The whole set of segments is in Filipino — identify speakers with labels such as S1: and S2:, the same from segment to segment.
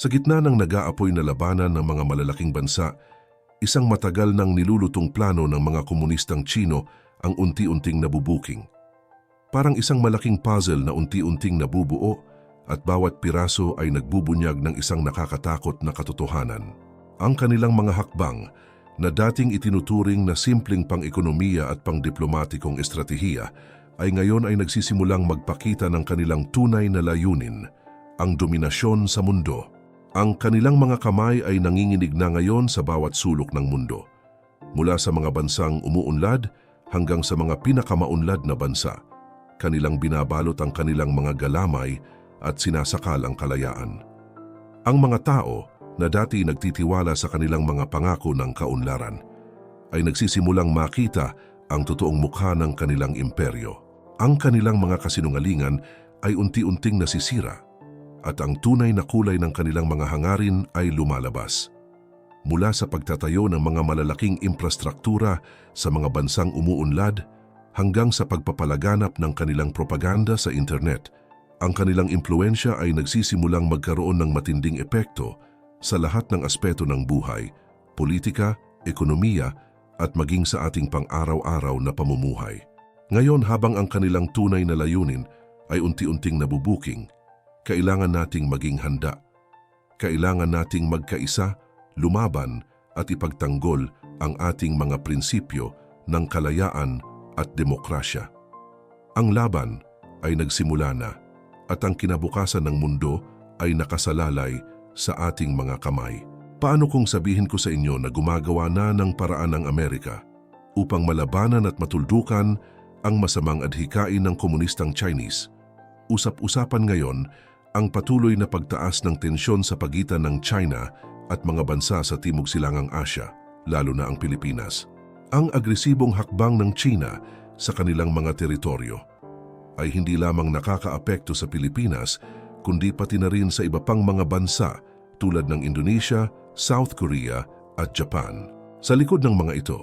S1: Sa gitna ng nag-aapoy na labanan ng mga malalaking bansa, isang matagal nang nilulutong plano ng mga komunistang Chino ang unti-unting nabubuking. Parang isang malaking puzzle na unti-unting nabubuo at bawat piraso ay nagbubunyag ng isang nakakatakot na katotohanan. Ang kanilang mga hakbang na dating itinuturing na simpleng pang-ekonomiya at pang-diplomatikong estratehiya ay ngayon ay nagsisimulang magpakita ng kanilang tunay na layunin, ang dominasyon sa mundo. Ang kanilang mga kamay ay nanginginig na ngayon sa bawat sulok ng mundo. Mula sa mga bansang umuunlad hanggang sa mga pinakamaunlad na bansa, kanilang binabalot ang kanilang mga galamay at sinasakal ang kalayaan. Ang mga tao na dati nagtitiwala sa kanilang mga pangako ng kaunlaran ay nagsisimulang makita ang totoong mukha ng kanilang imperyo. Ang kanilang mga kasinungalingan ay unti-unting nasisira at ang tunay na kulay ng kanilang mga hangarin ay lumalabas. Mula sa pagtatayo ng mga malalaking infrastruktura sa mga bansang umuunlad hanggang sa pagpapalaganap ng kanilang propaganda sa internet, ang kanilang impluensya ay nagsisimulang magkaroon ng matinding epekto sa lahat ng aspeto ng buhay, politika, ekonomiya at maging sa ating pang-araw-araw na pamumuhay. Ngayon habang ang kanilang tunay na layunin ay unti-unting nabubuking, kailangan nating maging handa. Kailangan nating magkaisa, lumaban at ipagtanggol ang ating mga prinsipyo ng kalayaan at demokrasya. Ang laban ay nagsimula na at ang kinabukasan ng mundo ay nakasalalay sa ating mga kamay. Paano kung sabihin ko sa inyo na gumagawa na ng paraan ng Amerika upang malabanan at matuldukan ang masamang adhikain ng komunistang Chinese? Usap-usapan ngayon ang patuloy na pagtaas ng tensyon sa pagitan ng China at mga bansa sa Timog Silangang Asya, lalo na ang Pilipinas. Ang agresibong hakbang ng China sa kanilang mga teritoryo ay hindi lamang nakakaapekto sa Pilipinas kundi pati na rin sa iba pang mga bansa tulad ng Indonesia, South Korea at Japan. Sa likod ng mga ito,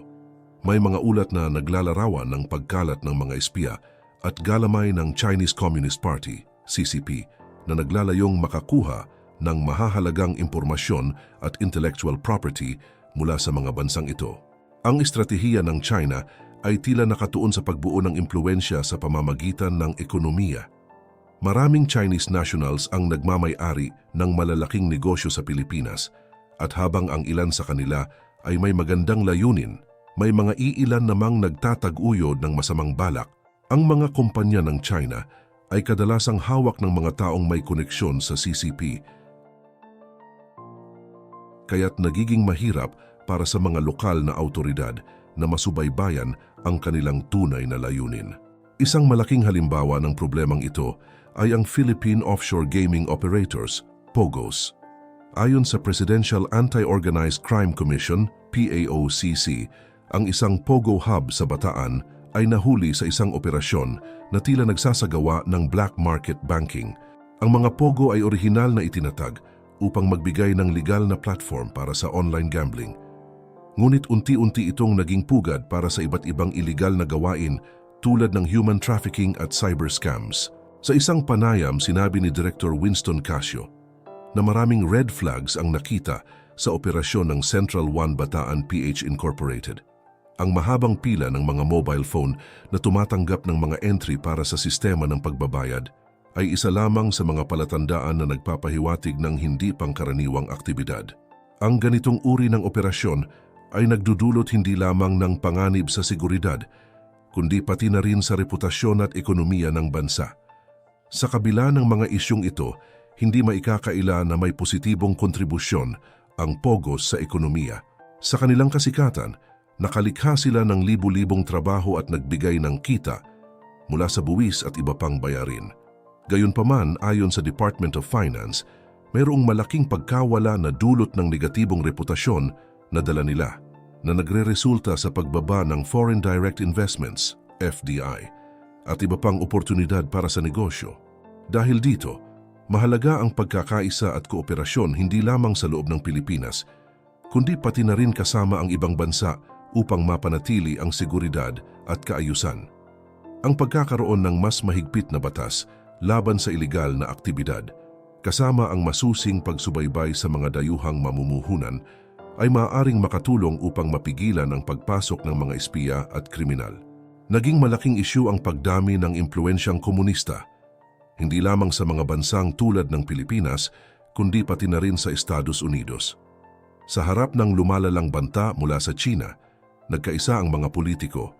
S1: may mga ulat na naglalarawan ng pagkalat ng mga espiya at galamay ng Chinese Communist Party, CCP, na naglalayong makakuha ng mahahalagang impormasyon at intellectual property mula sa mga bansang ito. Ang estratehiya ng China ay tila nakatuon sa pagbuo ng impluensya sa pamamagitan ng ekonomiya. Maraming Chinese nationals ang nagmamay-ari ng malalaking negosyo sa Pilipinas at habang ang ilan sa kanila ay may magandang layunin, may mga iilan namang nagtatag-uyod ng masamang balak. Ang mga kumpanya ng China ay kadalasang hawak ng mga taong may koneksyon sa CCP. Kaya't nagiging mahirap para sa mga lokal na autoridad na masubaybayan ang kanilang tunay na layunin. Isang malaking halimbawa ng problemang ito ay ang Philippine Offshore Gaming Operators, POGOS. Ayon sa Presidential Anti-Organized Crime Commission, PAOCC, ang isang POGO hub sa Bataan ay nahuli sa isang operasyon na tila nagsasagawa ng black market banking. Ang mga POGO ay orihinal na itinatag upang magbigay ng legal na platform para sa online gambling. Ngunit unti-unti itong naging pugad para sa iba't ibang iligal na gawain tulad ng human trafficking at cyber scams. Sa isang panayam, sinabi ni Director Winston Casio na maraming red flags ang nakita sa operasyon ng Central One Bataan PH Incorporated. Ang mahabang pila ng mga mobile phone na tumatanggap ng mga entry para sa sistema ng pagbabayad ay isa lamang sa mga palatandaan na nagpapahiwatig ng hindi pangkaraniwang aktibidad. Ang ganitong uri ng operasyon ay nagdudulot hindi lamang ng panganib sa seguridad, kundi pati na rin sa reputasyon at ekonomiya ng bansa. Sa kabila ng mga isyong ito, hindi maikakaila na may positibong kontribusyon ang POGOS sa ekonomiya. Sa kanilang kasikatan, nakalikha sila ng libu-libong trabaho at nagbigay ng kita mula sa buwis at iba pang bayarin. Gayunpaman, ayon sa Department of Finance, mayroong malaking pagkawala na dulot ng negatibong reputasyon na dala nila na nagre-resulta sa pagbaba ng Foreign Direct Investments, FDI, at iba pang oportunidad para sa negosyo. Dahil dito, mahalaga ang pagkakaisa at kooperasyon hindi lamang sa loob ng Pilipinas, kundi pati na rin kasama ang ibang bansa upang mapanatili ang seguridad at kaayusan. Ang pagkakaroon ng mas mahigpit na batas laban sa ilegal na aktibidad kasama ang masusing pagsubaybay sa mga dayuhang mamumuhunan, ay maaaring makatulong upang mapigilan ang pagpasok ng mga espiya at kriminal. Naging malaking isyu ang pagdami ng impluensyang komunista, hindi lamang sa mga bansang tulad ng Pilipinas, kundi pati na rin sa Estados Unidos. Sa harap ng lumalalang banta mula sa China, nagkaisa ang mga politiko,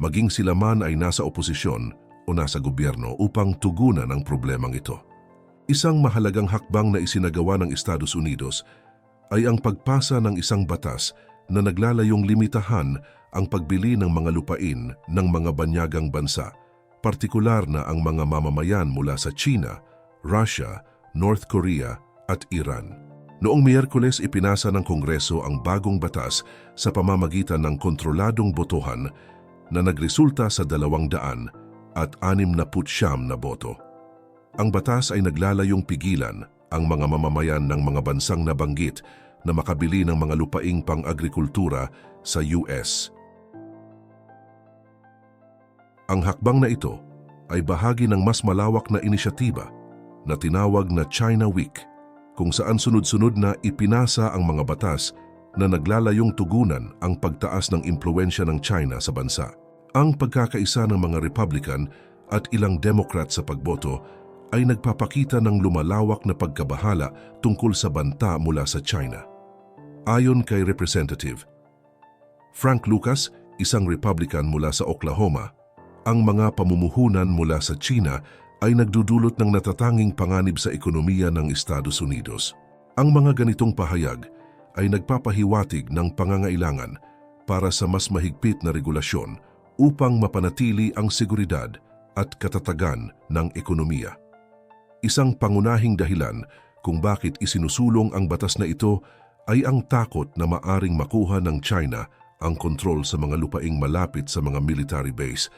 S1: maging sila man ay nasa oposisyon o nasa gobyerno upang tugunan ang problemang ito. Isang mahalagang hakbang na isinagawa ng Estados Unidos ay ang pagpasa ng isang batas na naglalayong limitahan ang pagbili ng mga lupain ng mga banyagang bansa, partikular na ang mga mamamayan mula sa China, Russia, North Korea at Iran. Noong Miyerkules ipinasa ng Kongreso ang bagong batas sa pamamagitan ng kontroladong botohan na nagresulta sa dalawang daan at anim na putsyam na boto. Ang batas ay naglalayong pigilan ang mga mamamayan ng mga bansang nabanggit na makabili ng mga lupaing pang-agrikultura sa US. Ang hakbang na ito ay bahagi ng mas malawak na inisyatiba na tinawag na China Week kung saan sunod-sunod na ipinasa ang mga batas na naglalayong tugunan ang pagtaas ng impluensya ng China sa bansa. Ang pagkakaisa ng mga Republican at ilang Democrat sa pagboto ay nagpapakita ng lumalawak na pagkabahala tungkol sa banta mula sa China. Ayon kay Representative Frank Lucas, isang Republican mula sa Oklahoma, ang mga pamumuhunan mula sa China ay nagdudulot ng natatanging panganib sa ekonomiya ng Estados Unidos. Ang mga ganitong pahayag ay nagpapahiwatig ng pangangailangan para sa mas mahigpit na regulasyon upang mapanatili ang seguridad at katatagan ng ekonomiya. Isang pangunahing dahilan kung bakit isinusulong ang batas na ito ay ang takot na maaring makuha ng China ang kontrol sa mga lupaing malapit sa mga military base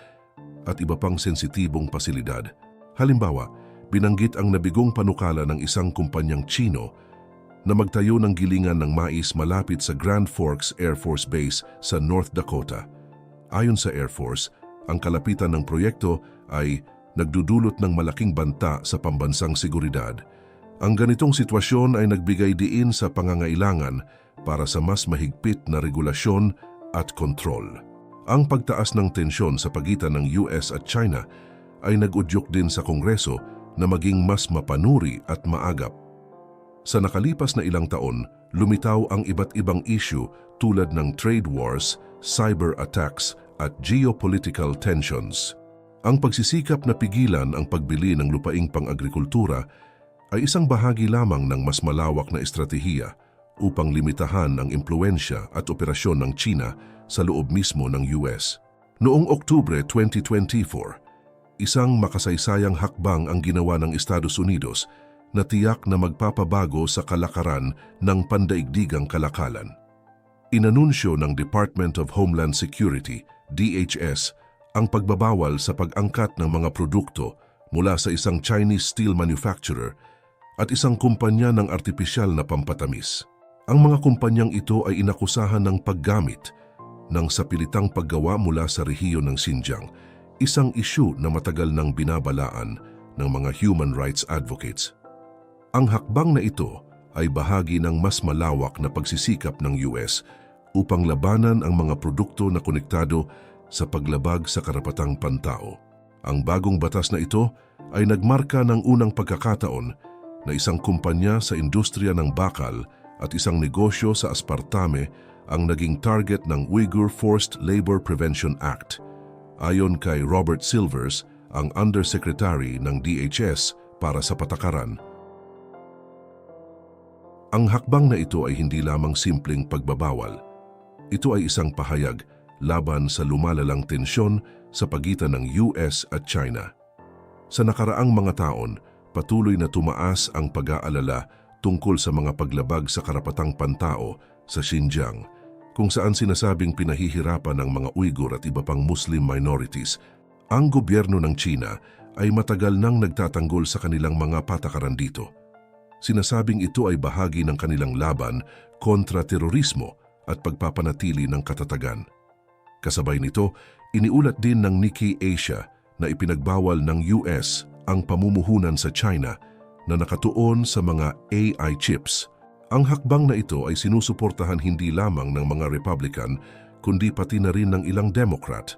S1: at iba pang sensitibong pasilidad. Halimbawa, binanggit ang nabigong panukala ng isang kumpanyang Chino na magtayo ng gilingan ng mais malapit sa Grand Forks Air Force Base sa North Dakota. Ayon sa Air Force, ang kalapitan ng proyekto ay nagdudulot ng malaking banta sa pambansang seguridad. Ang ganitong sitwasyon ay nagbigay diin sa pangangailangan para sa mas mahigpit na regulasyon at kontrol. Ang pagtaas ng tensyon sa pagitan ng US at China ay nag-udyok din sa Kongreso na maging mas mapanuri at maagap. Sa nakalipas na ilang taon, lumitaw ang iba't ibang issue tulad ng trade wars, cyber attacks at geopolitical tensions. Ang pagsisikap na pigilan ang pagbili ng lupaing pang-agrikultura ay isang bahagi lamang ng mas malawak na estratehiya upang limitahan ang impluensya at operasyon ng China sa loob mismo ng US. Noong Oktubre 2024, isang makasaysayang hakbang ang ginawa ng Estados Unidos na tiyak na magpapabago sa kalakaran ng pandaigdigang kalakalan. Inanunsyo ng Department of Homeland Security, DHS, ang pagbabawal sa pag-angkat ng mga produkto mula sa isang Chinese steel manufacturer at isang kumpanya ng artipisyal na pampatamis. Ang mga kumpanyang ito ay inakusahan ng paggamit ng sapilitang paggawa mula sa rehiyon ng Xinjiang, isang isyu na matagal nang binabalaan ng mga human rights advocates. Ang hakbang na ito ay bahagi ng mas malawak na pagsisikap ng US upang labanan ang mga produkto na konektado sa paglabag sa karapatang pantao. Ang bagong batas na ito ay nagmarka ng unang pagkakataon na isang kumpanya sa industriya ng bakal at isang negosyo sa aspartame ang naging target ng Uyghur Forced Labor Prevention Act. Ayon kay Robert Silvers, ang Undersecretary ng DHS para sa patakaran. Ang hakbang na ito ay hindi lamang simpleng pagbabawal. Ito ay isang pahayag laban sa lumalalang tensyon sa pagitan ng US at China. Sa nakaraang mga taon, patuloy na tumaas ang pag-aalala tungkol sa mga paglabag sa karapatang pantao sa Xinjiang, kung saan sinasabing pinahihirapan ng mga Uyghur at iba pang Muslim minorities. Ang gobyerno ng China ay matagal nang nagtatanggol sa kanilang mga patakaran dito. Sinasabing ito ay bahagi ng kanilang laban kontra terorismo at pagpapanatili ng katatagan. Kasabay nito, iniulat din ng Nikkei Asia na ipinagbawal ng US ang pamumuhunan sa China na nakatuon sa mga AI chips. Ang hakbang na ito ay sinusuportahan hindi lamang ng mga Republican kundi pati na rin ng ilang Democrat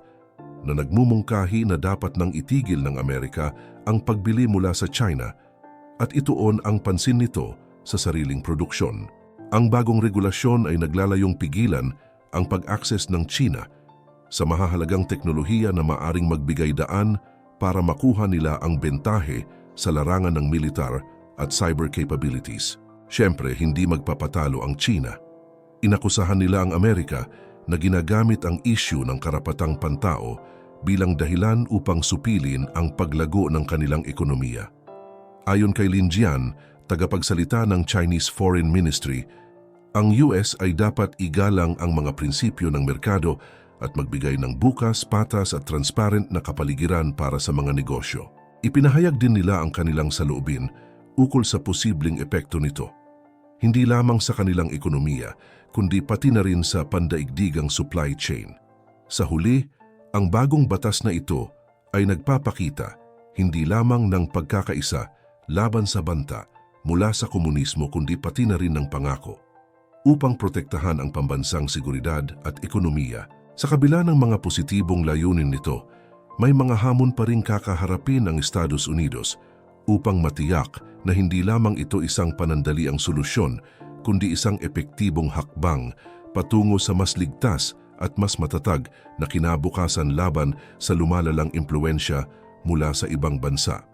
S1: na nagmumungkahi na dapat nang itigil ng Amerika ang pagbili mula sa China at ituon ang pansin nito sa sariling produksyon. Ang bagong regulasyon ay naglalayong pigilan ang pag-access ng China sa mahahalagang teknolohiya na maaring magbigay daan para makuha nila ang bentahe sa larangan ng militar at cyber capabilities. Siyempre, hindi magpapatalo ang China. Inakusahan nila ang Amerika na ginagamit ang issue ng karapatang pantao bilang dahilan upang supilin ang paglago ng kanilang ekonomiya. Ayon kay Lin Jian, tagapagsalita ng Chinese Foreign Ministry, ang US ay dapat igalang ang mga prinsipyo ng merkado at magbigay ng bukas, patas at transparent na kapaligiran para sa mga negosyo. Ipinahayag din nila ang kanilang saloobin ukol sa posibleng epekto nito. Hindi lamang sa kanilang ekonomiya, kundi pati na rin sa pandaigdigang supply chain. Sa huli, ang bagong batas na ito ay nagpapakita hindi lamang ng pagkakaisa laban sa banta mula sa komunismo kundi pati na rin ng pangako upang protektahan ang pambansang seguridad at ekonomiya. Sa kabila ng mga positibong layunin nito, may mga hamon pa rin kakaharapin ang Estados Unidos upang matiyak na hindi lamang ito isang panandaliang solusyon, kundi isang epektibong hakbang patungo sa mas ligtas at mas matatag na kinabukasan laban sa lumalalang impluensya mula sa ibang bansa.